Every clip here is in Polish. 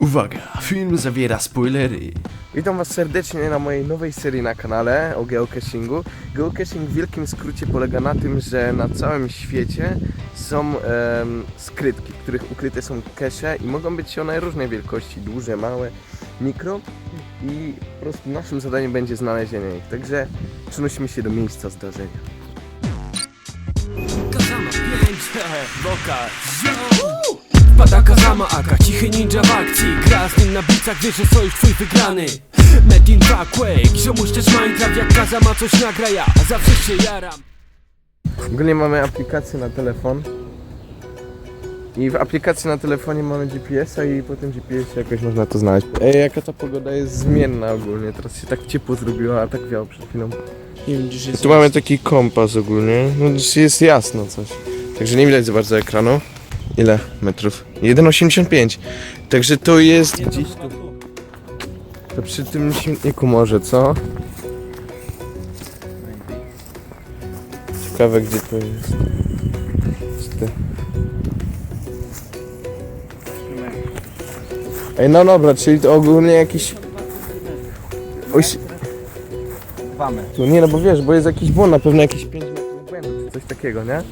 Uwaga, film zawiera spoilery. Witam Was serdecznie na mojej nowej serii na kanale o geocachingu. Geocaching w wielkim skrócie polega na tym, że na całym świecie są em, skrytki, w których ukryte są cache i mogą być one różnej wielkości, duże, małe, mikro i po prostu naszym zadaniem będzie znalezienie ich. Także przenosimy się do miejsca zdarzenia. Kazama 5, Boka, Wpada Kazama Aka, cichy ninja w akcji Gra z nim na bicach, wiesz, że sojusz twój wygrany Medin 2 Quake, ziomuś też Minecraft Jak Kazama coś nagra, ja zawsze się jaram Ogólnie mamy aplikację na telefon. I w aplikacji na telefonie mamy GPS-a i po tym GPS jakoś można to znaleźć. Ej, jaka ta pogoda jest zmienna ogólnie. Teraz się tak ciepło zrobiło, a tak wiało przed chwilą. Nie wiem, gdzieś jest Tu mamy taki kompas ogólnie. No jest jasno coś. Także nie widać za bardzo ekranu. Ile metrów? 1,85. Także to jest gdzieś tu. To przy tym śmietniku może, co? Ciekawe gdzie to jest. Ej, no dobra, czyli to ogólnie jakiś... Mamy. tu nie, no bo wiesz, bo jest jakiś błąd, na pewno jakieś 5 metrów błędu, czy coś takiego, nie?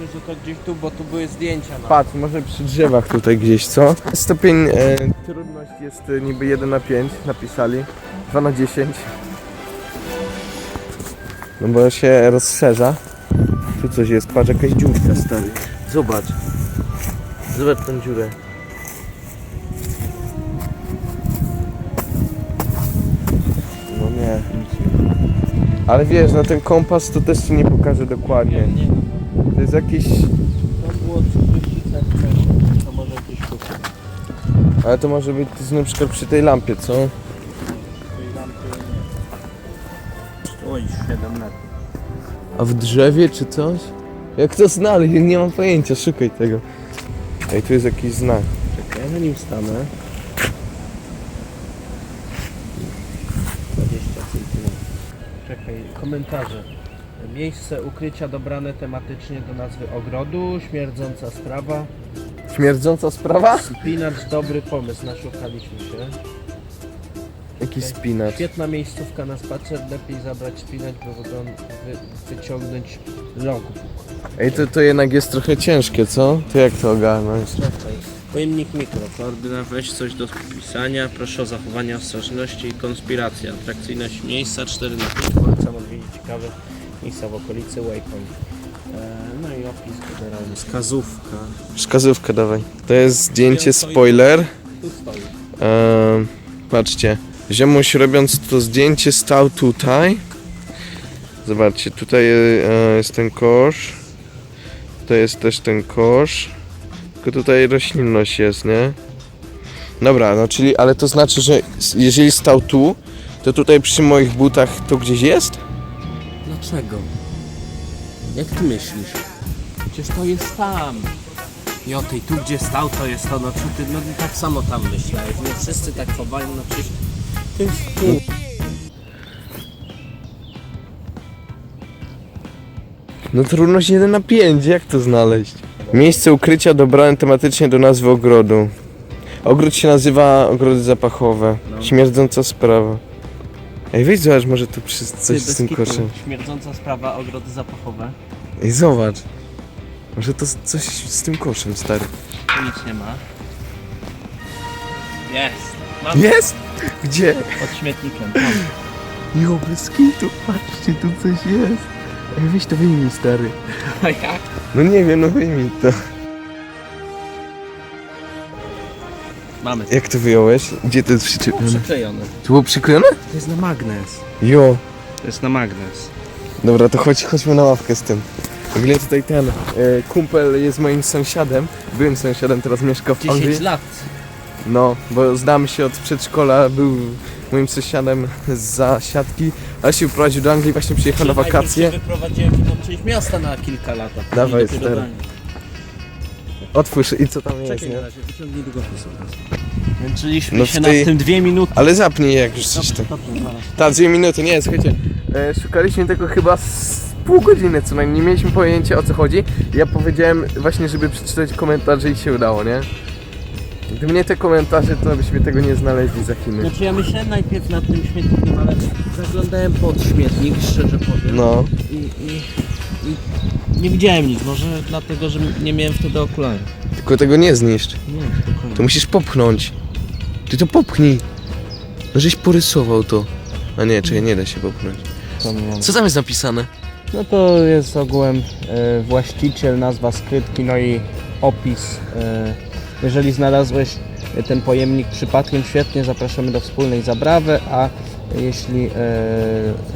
Myślę, że to gdzieś tu, bo tu były zdjęcia na... Patrz, może przy drzewach tutaj gdzieś, co? Stopień e, trudność jest e, niby 1 na 5, napisali. 2 na 10. No bo się rozszerza. Tu coś jest, patrz, jakaś dziurka, stary. Zobacz. Zobacz tą dziurę. No nie. Ale wiesz, na ten kompas to też ci nie pokaże dokładnie. Nie, To jest jakiś... to było 30 cm. To może gdzieś tu. Ale to może być to jest na przykład przy tej lampie, co? Tej lampy. Oj, 7 metrów. A w drzewie czy coś? Jak to znaleźć? Nie mam pojęcia, szukaj tego. Ej, tu jest jakiś znak. Czekaj, ja na nim stanę. 20 cm. Czekaj, komentarze. Miejsce ukrycia dobrane tematycznie do nazwy ogrodu, śmierdząca sprawa. Śmierdząca sprawa? Spinacz, dobry pomysł, naszukaliśmy się. Jakiś spinacz. Świetna miejscówka na spacer, lepiej zabrać spinacz, wy, wyciągnąć logów. Ej, to, to jednak jest trochę ciężkie, co? To jak to ogarnąć? Czekaj. Pojemnik mikro. Koordyna weź coś do spisania. Proszę o zachowanie ostrożności i konspiracja. Atrakcyjność miejsca 4 na 5. Polecam miejsca w okolicy Waypoint. E, no i opis generalny. Wskazówka. Wskazówkę dawaj. To jest zdjęcie spoiler. Tu stoi. Ehm, patrzcie. Ziomuś robiąc to zdjęcie stał tutaj. Zobaczcie, tutaj e, jest ten kosz. To jest też ten kosz. Tylko tutaj roślinność jest, nie? Dobra, no czyli, ale to znaczy, że jeżeli stał tu, to tutaj przy moich butach to gdzieś jest? Dlaczego? Jak ty myślisz? Przecież to jest tam. I o tej tu gdzie stał to jest to, no czy ty no tak samo tam myślałeś. Nie wszyscy tak chowają, no przecież to jest tu. No trudność 1 na 5, jak to znaleźć? Miejsce ukrycia dobrane tematycznie do nazwy ogrodu. Ogród się nazywa ogrody zapachowe. Śmierdząca sprawa. Ej, weź zobacz, może tu przy coś z tym koszem. Śmierdząca sprawa, ogrody zapachowe. Ej, zobacz. Może to z- coś z tym koszem, stary. Tu nic nie ma. Jest! Mam Jest? Gdzie? pod śmietnikiem. Tam. Jo, bez kitu, patrzcie, tu coś jest. Ej, weź to wyjmij, stary. A jak? No nie wiem, no wyjmij to. Mamy. Jak to wyjąłeś? Gdzie to jest przyczepione? przyklejone. Tu było przyklejone? To jest na magnes. Jo. To jest na magnes. Dobra, to chodź, chodźmy na ławkę z tym. W ogóle tutaj ten e, kumpel jest moim sąsiadem. Byłym sąsiadem, teraz mieszka w Anglii. 10 lat. No, bo znamy się od przedszkola, był moim sąsiadem za siatki, ale się wyprowadził do Anglii, właśnie przyjechał na wakacje. Wyprowadziłem inną część miasta na kilka lat. a później Dawaj, dopiero stary. do Anglii. Otwórz i co tam jest, Czekaj na nie? razie, wyciągnij długopis od razu. Męczyliśmy No w się tej- nad tym dwie minuty. Ale zapnij jak już coś tam. Ta, dwie minuty, nie, słuchajcie. E, szukaliśmy tego chyba z pół godziny co najmniej, nie mieliśmy pojęcia o co chodzi. Ja powiedziałem właśnie, żeby przeczytać komentarz i się udało, nie? Gdyby nie te komentarze, to byśmy tego nie znaleźli za Chiny. Znaczy ja myślałem najpierw nad tym śmietnikiem, ale zaglądałem pod śmietnik, szczerze powiem. No. I, i, i nie widziałem nic, może dlatego, że nie miałem wtedy okularów. Tylko tego nie zniszcz. Nie, spokojnie. To musisz popchnąć. Ty to popchnij. No żeś porysował to. A nie, czekaj, nie da się popchnąć. Co tam jest napisane? No to jest ogółem e, właściciel, nazwa skrytki, no i opis. E, jeżeli znalazłeś ten pojemnik przypadkiem, świetnie, zapraszamy do wspólnej zabrawy, a jeśli e,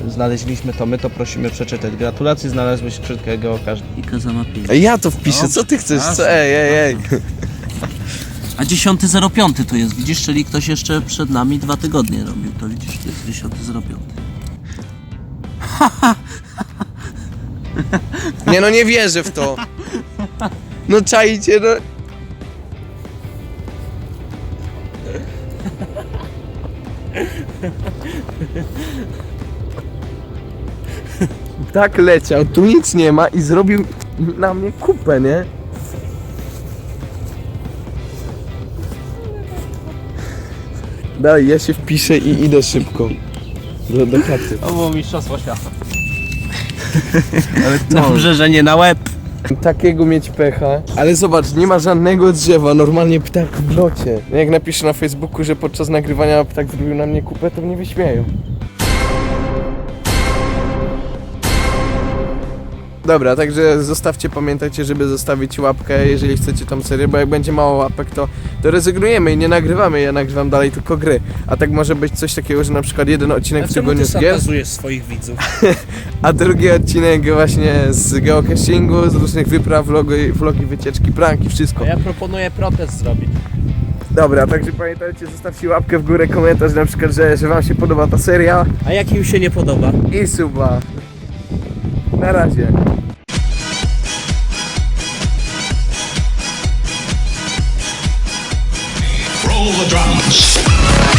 znaleźliśmy to my, to prosimy przeczytać. Gratulacje, znalazłeś skrytkę geokaż i Kazama 5. Ej, ja to wpiszę, co ty chcesz? Co? Ej, ej, ej. A 10.05 to jest, widzisz, czyli ktoś jeszcze przed nami dwa tygodnie robił, to widzisz, to jest 10.05. Nie no, nie wierzę w to. No czajcie, no. Tak leciał, tu nic nie ma i zrobił na mnie kupę, nie? Dalej, ja się wpiszę i idę szybko. Do, do chaty. To było mistrzostwo świata. Ale Dobrze, że nie na łeb. Takiego mieć pecha. Ale zobacz, nie ma żadnego drzewa, normalnie ptak w locie. Jak napiszę na Facebooku, że podczas nagrywania ptak zrobił na mnie kupę, to mnie wyśmieją. Dobra, także zostawcie, pamiętajcie, żeby zostawić łapkę, jeżeli chcecie tam serię, bo jak będzie mało łapek, to, to rezygnujemy i nie nagrywamy, ja nagrywam dalej tylko gry. A tak może być coś takiego, że na przykład jeden odcinek w tygodniu z gier, swoich widzów? a drugi odcinek właśnie z geocachingu, z różnych wypraw, vlogi, vlogi wycieczki, pranki, wszystko. Ja proponuję protest zrobić. Dobra, także pamiętajcie, zostawcie łapkę w górę, komentarz na przykład, że, że wam się podoba ta seria A jak im się nie podoba? i suba. Na razie. Roll the drums.